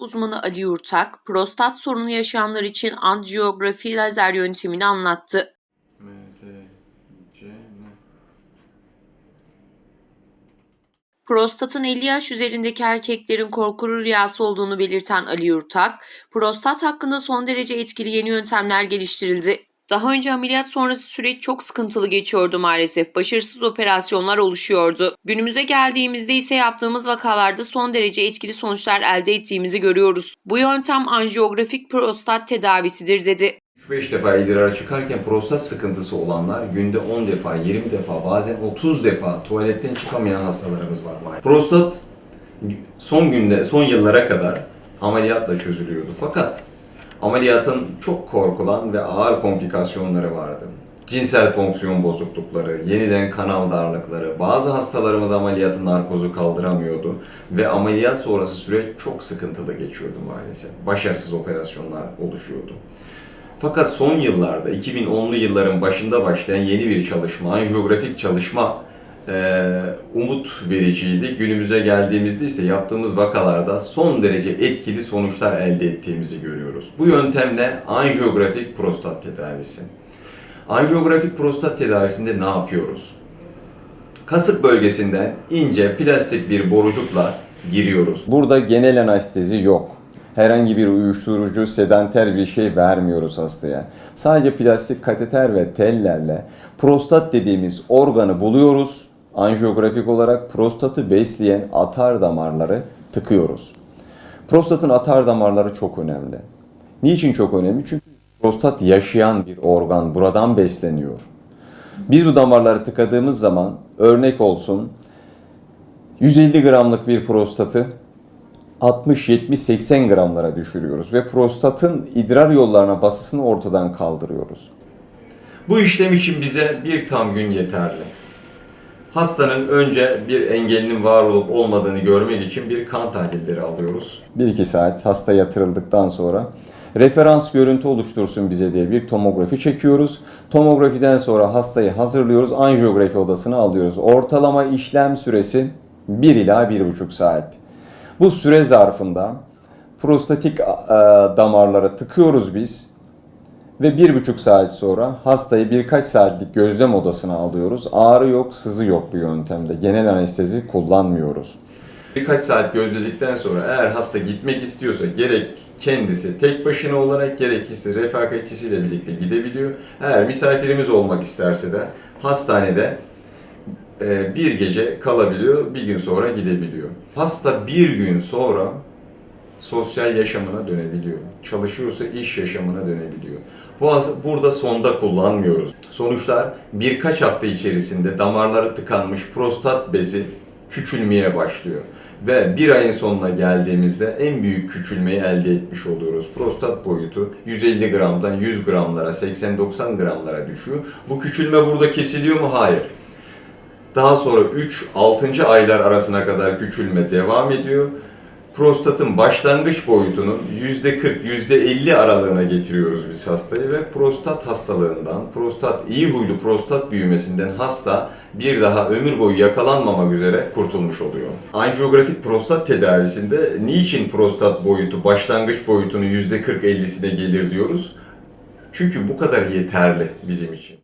uzmanı Ali Yurtak, prostat sorunu yaşayanlar için anjiyografi lazer yöntemini anlattı. Prostatın 50 yaş üzerindeki erkeklerin korkulu rüyası olduğunu belirten Ali Yurtak, prostat hakkında son derece etkili yeni yöntemler geliştirildi. Daha önce ameliyat sonrası süreç çok sıkıntılı geçiyordu maalesef. Başarısız operasyonlar oluşuyordu. Günümüze geldiğimizde ise yaptığımız vakalarda son derece etkili sonuçlar elde ettiğimizi görüyoruz. Bu yöntem anjiyografik prostat tedavisidir dedi. 3-5 defa idrara çıkarken prostat sıkıntısı olanlar günde 10 defa, 20 defa, bazen 30 defa tuvaletten çıkamayan hastalarımız var. Prostat son günde, son yıllara kadar ameliyatla çözülüyordu. Fakat ameliyatın çok korkulan ve ağır komplikasyonları vardı. Cinsel fonksiyon bozuklukları, yeniden kanal darlıkları, bazı hastalarımız ameliyatın narkozu kaldıramıyordu ve ameliyat sonrası süreç çok sıkıntılı geçiyordu maalesef. Başarısız operasyonlar oluşuyordu. Fakat son yıllarda, 2010'lu yılların başında başlayan yeni bir çalışma, anjiyografik çalışma eee, umut vericiydi. Günümüze geldiğimizde ise yaptığımız vakalarda son derece etkili sonuçlar elde ettiğimizi görüyoruz. Bu yöntemle anjiyografik prostat tedavisi. Anjiyografik prostat tedavisinde ne yapıyoruz? Kasık bölgesinden ince plastik bir borucukla giriyoruz. Burada genel anestezi yok. Herhangi bir uyuşturucu, sedanter bir şey vermiyoruz hastaya. Sadece plastik kateter ve tellerle prostat dediğimiz organı buluyoruz. Anjiyografik olarak prostatı besleyen atar damarları tıkıyoruz. Prostatın atar damarları çok önemli. Niçin çok önemli? Çünkü prostat yaşayan bir organ buradan besleniyor. Biz bu damarları tıkadığımız zaman örnek olsun 150 gramlık bir prostatı 60, 70, 80 gramlara düşürüyoruz ve prostatın idrar yollarına basısını ortadan kaldırıyoruz. Bu işlem için bize bir tam gün yeterli. Hastanın önce bir engelinin var olup olmadığını görmek için bir kan tahlilleri alıyoruz. 1-2 saat hasta yatırıldıktan sonra referans görüntü oluştursun bize diye bir tomografi çekiyoruz. Tomografiden sonra hastayı hazırlıyoruz, anjiyografi odasına alıyoruz. Ortalama işlem süresi 1 ila 1,5 saat. Bu süre zarfında prostatik e, damarlara tıkıyoruz biz ve bir buçuk saat sonra hastayı birkaç saatlik gözlem odasına alıyoruz. Ağrı yok, sızı yok bu yöntemde. Genel anestezi kullanmıyoruz. Birkaç saat gözledikten sonra eğer hasta gitmek istiyorsa gerek kendisi tek başına olarak gerekirse refakatçisiyle birlikte gidebiliyor. Eğer misafirimiz olmak isterse de hastanede e, bir gece kalabiliyor, bir gün sonra gidebiliyor. Hasta bir gün sonra sosyal yaşamına dönebiliyor. Çalışıyorsa iş yaşamına dönebiliyor. Bu burada sonda kullanmıyoruz. Sonuçlar birkaç hafta içerisinde damarları tıkanmış prostat bezi küçülmeye başlıyor. Ve bir ayın sonuna geldiğimizde en büyük küçülmeyi elde etmiş oluyoruz. Prostat boyutu 150 gramdan 100 gramlara, 80-90 gramlara düşüyor. Bu küçülme burada kesiliyor mu? Hayır. Daha sonra 3-6. aylar arasına kadar küçülme devam ediyor. Prostatın başlangıç boyutunun %40, %50 aralığına getiriyoruz biz hastayı ve prostat hastalığından, prostat iyi huylu prostat büyümesinden hasta bir daha ömür boyu yakalanmamak üzere kurtulmuş oluyor. Anjiyografik prostat tedavisinde niçin prostat boyutu başlangıç boyutunun %40-50'sine gelir diyoruz? Çünkü bu kadar yeterli bizim için.